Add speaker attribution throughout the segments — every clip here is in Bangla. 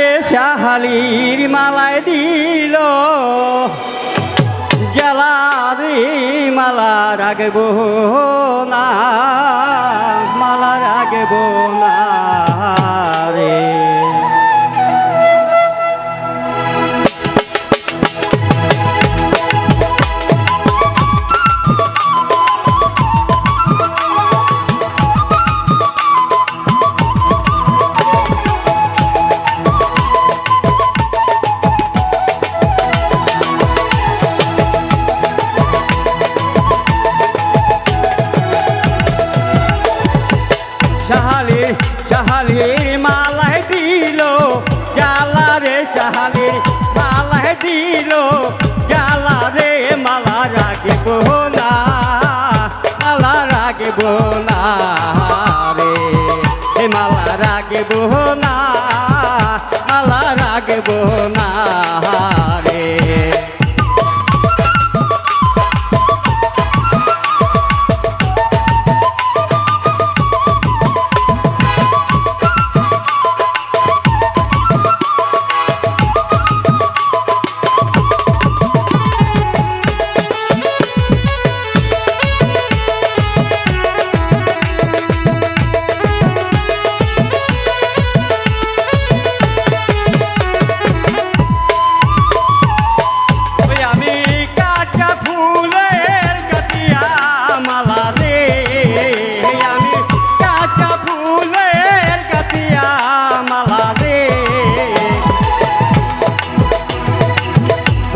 Speaker 1: রে শাহালির মালায় দিল। জ্বালা রে মালা রাগব না মালা রাগব না। দিল জ্বালা রে মালা রাখিব না, মালা রাখিব না রে। এ মালা রাখিব না, মালা রাখিব না রে।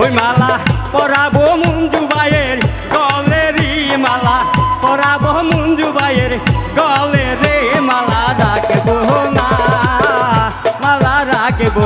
Speaker 1: ওই মালা পরাবো মঞ্জু বাইয়ের গলেরই মালা। পরাবো মঞ্জু বাইয়ের গলে রে মালা রাখব না, মালা রাখব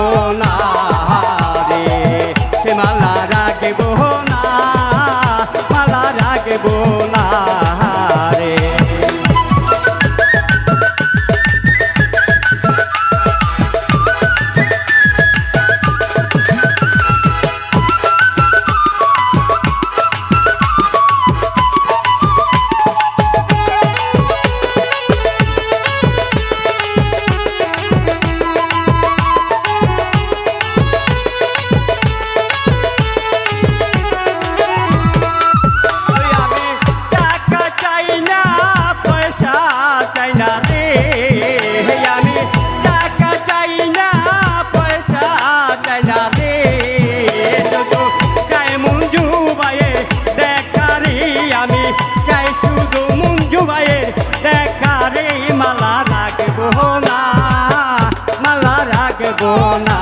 Speaker 1: রাখব না।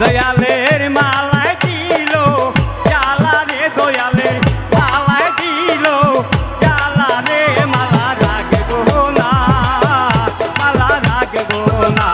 Speaker 1: দয়ালের মালায় দিল জালা রে দয়ালের মালায় দিল জালা রে মালা রাখব না, মালা রাখব না।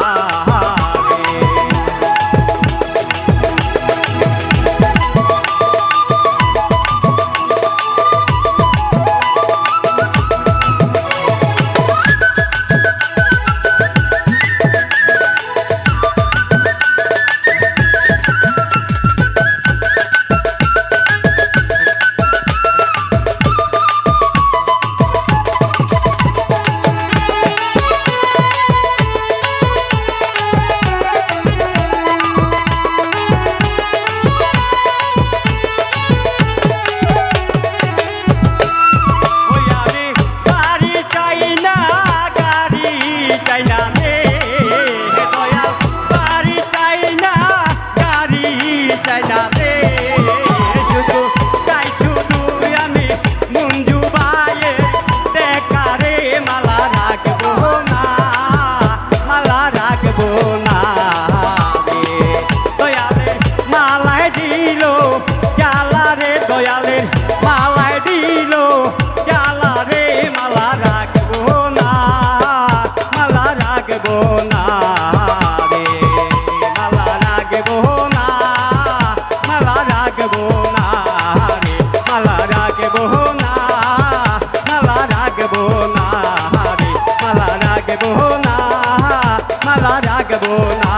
Speaker 1: রাখব না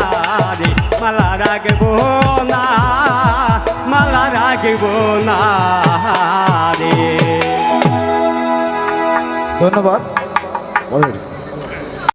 Speaker 1: রে মালা রাখব না মালা রাখব না রে।
Speaker 2: ধন্যবাদ।